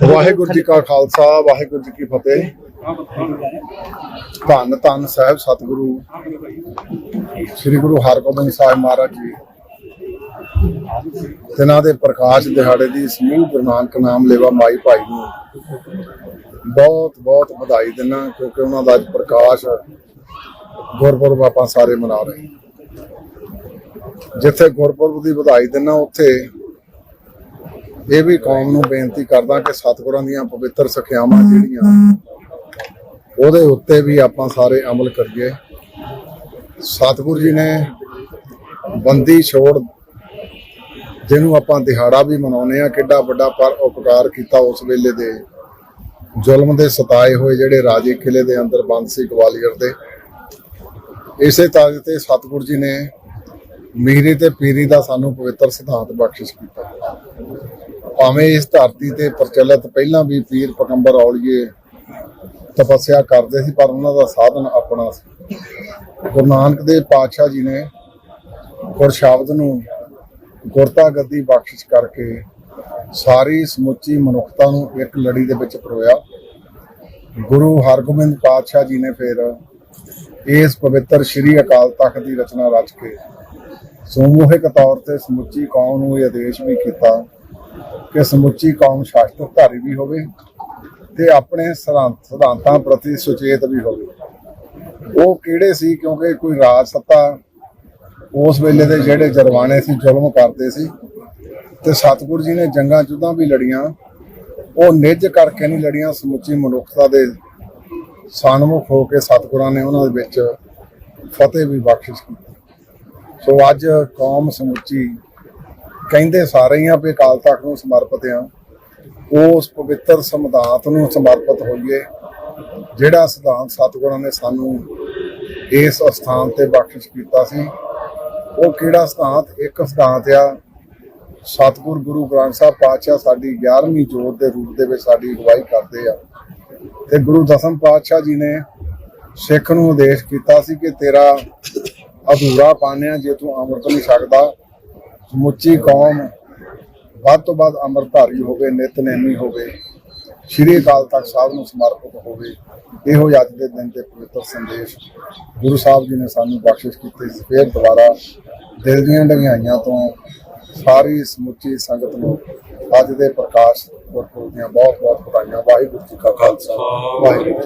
ਵਾਹਿਗੁਰੂ ਜੀ ਕਾ ਖਾਲਸਾ, ਵਾਹਿਗੁਰੂ ਜੀ ਕੀ ਫਤਿਹ। ਧੰਨ ਧੰਨ ਸਾਹਿਬ, ਸਤਿਗੁਰੂ। ਸ੍ਰੀ ਗੁਰੂ ਹਰਗੋਬਿੰਦ ਸਾਹਿਬ ਮਹਾਰਾਜ ਜੀ। ਤਿਨਾਂ ਦੇ ਪ੍ਰਕਾਸ਼ ਦਿਹਾੜੇ ਦੀ ਸਮੂਹ ਗੁਰੂ ਨਾਨਕ ਨਾਮ ਲੇਵਾ ਮਾਈ ਭਾਈ ਨੂੰ ਬਹੁਤ ਬਹੁਤ ਵਧਾਈ ਦਿੰਦਾ ਕਿਉਂਕਿ ਉਹਨਾਂ ਦਾ ਅੱਜ ਪ੍ਰਕਾਸ਼ ਗੁਰਪੁਰਬ ਆਪਾਂ ਸਾਰੇ ਮਨਾ ਰਹੇ ਜਿੱਥੇ ਗੁਰਪੁਰਬ ਦੀ ਵਧਾਈ ਦਿੰਦਾ, ਉੱਥੇ ਇਹ ਵੀ ਕੌਮ ਨੂੰ ਬੇਨਤੀ ਕਰਦਾ ਕਿ ਸਤਿਗੁਰਾਂ ਦੀਆਂ ਪਵਿੱਤਰ ਸਿੱਖਿਆਵਾਂ ਜਿਹੜੀਆਂ ਉਹਦੇ ਉੱਤੇ ਵੀ ਆਪਾਂ ਸਾਰੇ ਅਮਲ ਕਰੀਏ। ਸਤਿਗੁਰ ਜੀ ਨੇ ਬੰਦੀ ਛੋੜ ਜਿਹਨੂੰ ਆਪਾਂ ਦਿਹਾੜਾ ਵੀ ਮਨਾਉਂਦੇ ਆ ਕਿੱਡਾ ਵੱਡਾ ਪਰ ਉਪਕਾਰ ਕੀਤਾ ਉਸ ਵੇਲੇ ਦੇ ਜ਼ੁਲਮ ਦੇ ਸਤਾਏ ਹੋਏ ਜਿਹੜੇ ਰਾਜੇ ਕਿਲੇ ਦੇ ਅੰਦਰ ਬੰਦ ਸੀ ਗਵਾਲੀਅਰ ਦੇ। ਇਸੇ ਤਾਜ ਤੇ ਸਤਿਗੁਰ ਜੀ ਨੇ ਮੀਰੀ ਤੇ ਪੀਰੀ ਦਾ ਸਾਨੂੰ ਪਵਿੱਤਰ ਸਿਧਾਂਤ ਬਖਸ਼ਿਸ਼ ਕੀਤਾ। ਭਾਵੇਂ ਇਸ ਧਰਤੀ ਤੇ ਪ੍ਰਚਲਿਤ ਪਹਿਲਾਂ ਵੀ ਪੀਰ ਪਕੰਬਰ ਔਲੀਏ ਤਪੱਸਿਆ ਕਰਦੇ ਸੀ, ਪਰ ਉਹਨਾਂ ਦਾ ਸਾਧਨ ਆਪਣਾ ਸੀ। ਗੁਰੂ ਨਾਨਕ ਦੇਵ ਪਾਤਸ਼ਾਹ ਜੀ ਨੇ ਗੁਰ ਸ਼ਬਦ ਨੂੰ ਗੁਰਤਾ ਗੱਦੀ ਬਖਸ਼ਿਸ਼ ਕਰਕੇ ਸਾਰੀ ਸਮੁੱਚੀ ਮਨੁੱਖਤਾ ਨੂੰ ਇੱਕ ਲੜੀ ਦੇ ਵਿੱਚ ਪਰੋਇਆ। ਗੁਰੂ ਹਰਗੋਬਿੰਦ ਪਾਤਸ਼ਾਹ ਜੀ ਨੇ ਫਿਰ ਇਸ ਪਵਿੱਤਰ ਸ੍ਰੀ ਅਕਾਲ ਤਖਤ ਦੀ ਰਚਨਾ ਰਚ ਕੇ ਸਮੂਹਿਕ ਤੌਰ ਤੇ ਸਮੁੱਚੀ ਕੌਮ ਨੂੰ ਇਹ ਆਦੇਸ਼ ਵੀ ਕੀਤਾ ਕਿ ਸਮੁੱਚੀ ਕੌਮ ਸ਼ਾਸਤਰਧਾਰੀ ਵੀ ਹੋਵੇ ਤੇ ਆਪਣੇ ਸਿਧਾਂਤਾਂ ਪ੍ਰਤੀ ਸੁਚੇਤ ਵੀ ਹੋਵੇ। ਉਹ ਕਿਹੜੇ ਸੀ? ਕਿਉਂਕਿ ਕੋਈ ਰਾਜ ਸੱਤਾ ਉਸ ਵੇਲੇ ਦੇ ਜਿਹੜੇ ਜਰਵਾਣੇ ਸੀ, ਜ਼ੁਲਮ ਕਰਦੇ ਸੀ ਤੇ ਸਤਿਗੁਰੂ ਜੀ ਨੇ ਜੰਗਾਂ ਜੁੱਦਾਂ ਵੀ ਲੜੀਆਂ, ਉਹ ਨਿੱਜ ਕਰਕੇ ਨਹੀਂ ਲੜੀਆਂ, ਸਮੁੱਚੀ ਮਨੁੱਖਤਾ ਦੇ ਸਨਮੁਖ ਹੋ ਕੇ ਸਤਿਗੁਰਾਂ ਨੇ ਉਹਨਾਂ ਦੇ ਵਿੱਚ ਫਤਿਹ ਵੀ ਬਖਸ਼ਿਸ਼ ਕੀਤੀ। ਸੋ ਅੱਜ ਕੌਮ ਸਮੁੱਚੀ ਕਹਿੰਦੇ ਸਾਰੇ ਹੀ ਆ ਵੀ ਅਕਾਲ ਤਖਤ ਨੂੰ ਸਮਰਪਿਤ ਆ। ਉਸ ਪਵਿੱਤਰ ਸਿਧਾਂਤ ਨੂੰ ਸਮਰਪਿਤ ਹੋਈਏ, ਜਿਹੜਾ ਸਿਧਾਂਤ ਸਤਿਗੁਰਾਂ ਨੇ ਸਾਨੂੰ ਇਸ ਅਸਥਾਨ ਤੇ ਬਖਸ਼ਿਸ਼ ਕੀਤਾ ਸੀ। ਉਹ ਕਿਹੜਾ ਸਿਧਾਂਤ? ਇੱਕ ਸਿਧਾਂਤ ਆ, ਸਤਿਗੁਰ ਗੁਰੂ ਗ੍ਰੰਥ ਸਾਹਿਬ ਪਾਤਸ਼ਾਹ ਸਾਡੀ 11ਵੀਂ ਜੋਤ ਦੇ ਰੂਪ ਦੇ ਵਿੱਚ ਸਾਡੀ ਅਗਵਾਈ ਕਰਦੇ ਆ। ਤੇ ਗੁਰੂ ਦਸਮ ਪਾਤਸ਼ਾਹ ਜੀ ਨੇ ਸਿੱਖ ਨੂੰ ਉਦੇਸ਼ ਕੀਤਾ ਸੀ ਕਿ ਤੇਰਾ ਅਧੂਰਾ ਪਾਣਿਆ ਜੇ ਤੂੰ ਅੰਮ੍ਰਿਤ ਨਹੀਂ ਛਕਦਾ ਸਮੁੱਚੀ ਕੌਮ ਵੱਧ ਤੋਂ ਵੱਧ ਅੰਮ੍ਰਿਤਧਾਰੀ ਹੋਵੇ ਨਿਤਨੇਮੀ ਹੋਵੇ ਸ਼੍ਰੀ ਅਕਾਲ ਤਖਤ ਸਾਹਿਬ ਨੂੰ ਸਮਰਪਿਤ ਹੋਵੇ ਇਹੋ ਅੱਜ ਦੇ ਦਿਨ ਤੇ ਪਵਿੱਤਰ ਸੰਦੇਸ਼ ਗੁਰੂ ਸਾਹਿਬ ਜੀ ਨੇ ਸਾਨੂੰ ਬਖਸ਼ਿਸ਼ ਕੀਤੇ। ਫੇਰ ਦੁਬਾਰਾ ਦਿਲ ਦੀਆਂ ਡੰਗਾਈਆਂ ਤੋਂ ਸਾਰੀ ਸਮੁੱਚੀ ਸੰਗਤ ਨੂੰ ਅੱਜ ਦੇ ਪ੍ਰਕਾਸ਼ ਗੁਰਪੁਰਬ ਦੀਆਂ ਬਹੁਤ ਬਹੁਤ ਵਧਾਈਆਂ। ਵਾਹਿਗੁਰੂ ਜੀ ਕਾ ਖਾਲਸਾ। ਵਾਹਿਗੁਰੂ